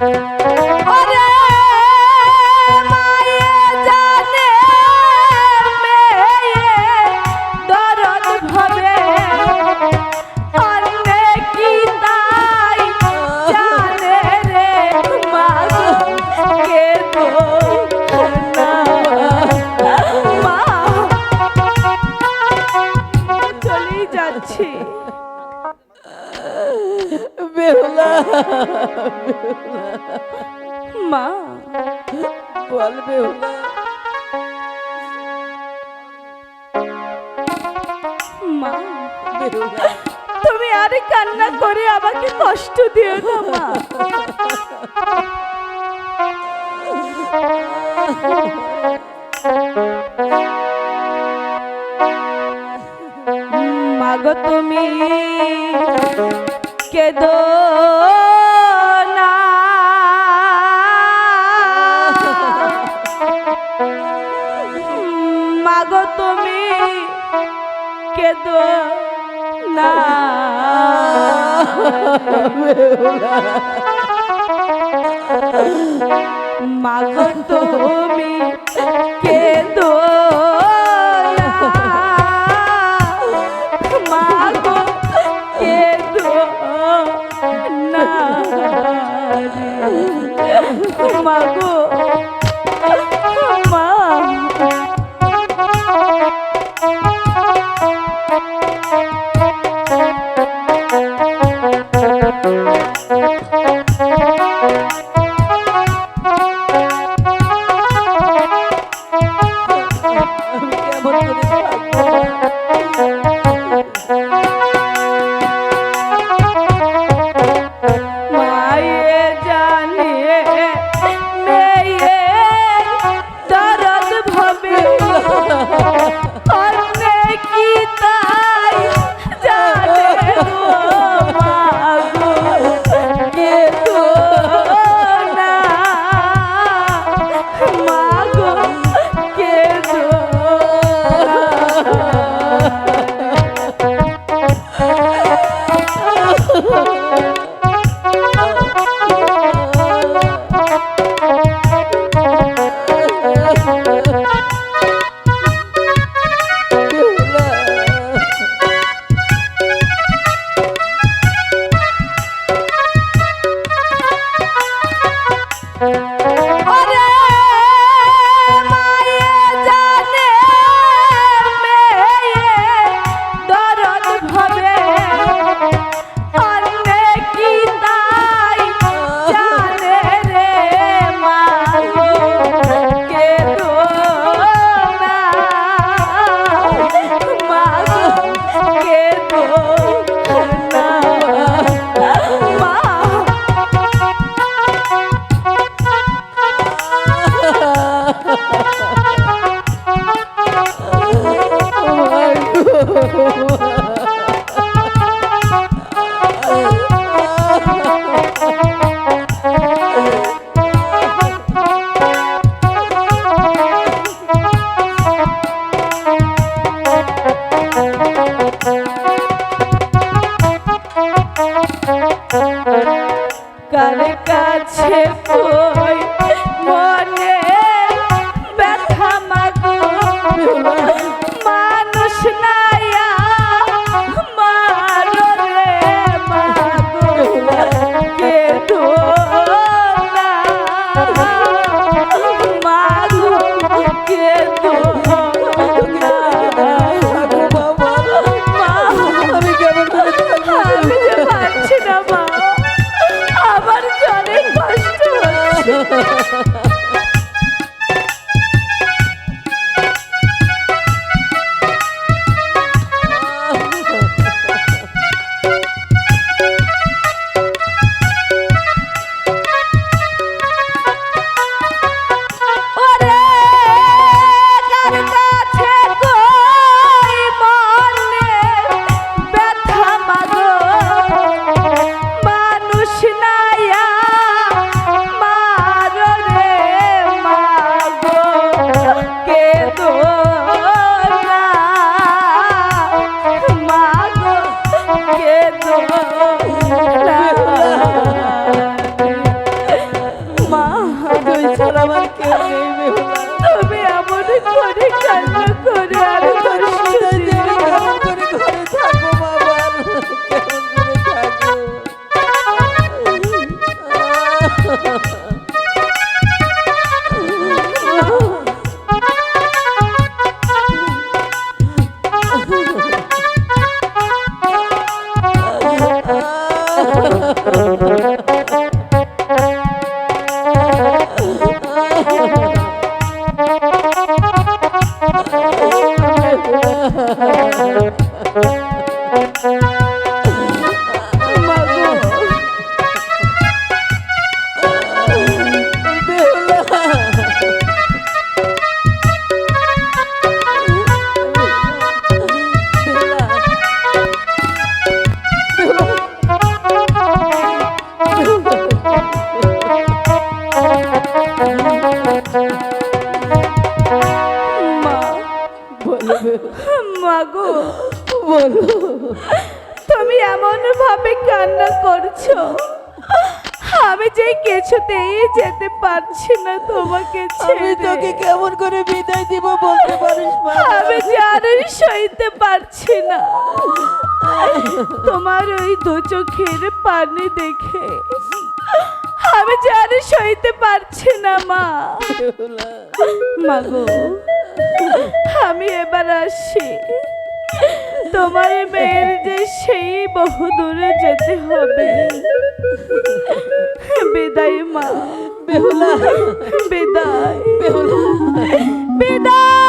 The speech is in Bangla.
ওরে মা বল তুমি আর কান্না করে আমাকে কষ্ট দিও না মা। মাগো তুমি কেদো না। মাগো তুমি কেদো না। মাগো তুমি মাগো মা তুই ছাড়া আমার কেউ নেই তবে এমন করে কান্না করে আমি Oh, মাগো বলো তুমি এমন ভাবে কান্না করছ? আমি যে কিছুতেই যেতে পারছি না তোমাকে আমি ছেড়ে। তোকে কেমন করে বিদায় দিব বলতে পারিস আমি আরও সইতে পারছি না। তোমার ওই দু চোখের পানি দেখে আমি আরও সইতে পারছি না মা। মাগো আমি এবার আসি। তোমার মেয়ের যে সেই বহু দূরে যেতে হবে। বিদায় মা। বেহুলা। বিদায়। বেহুলা। বিদায়।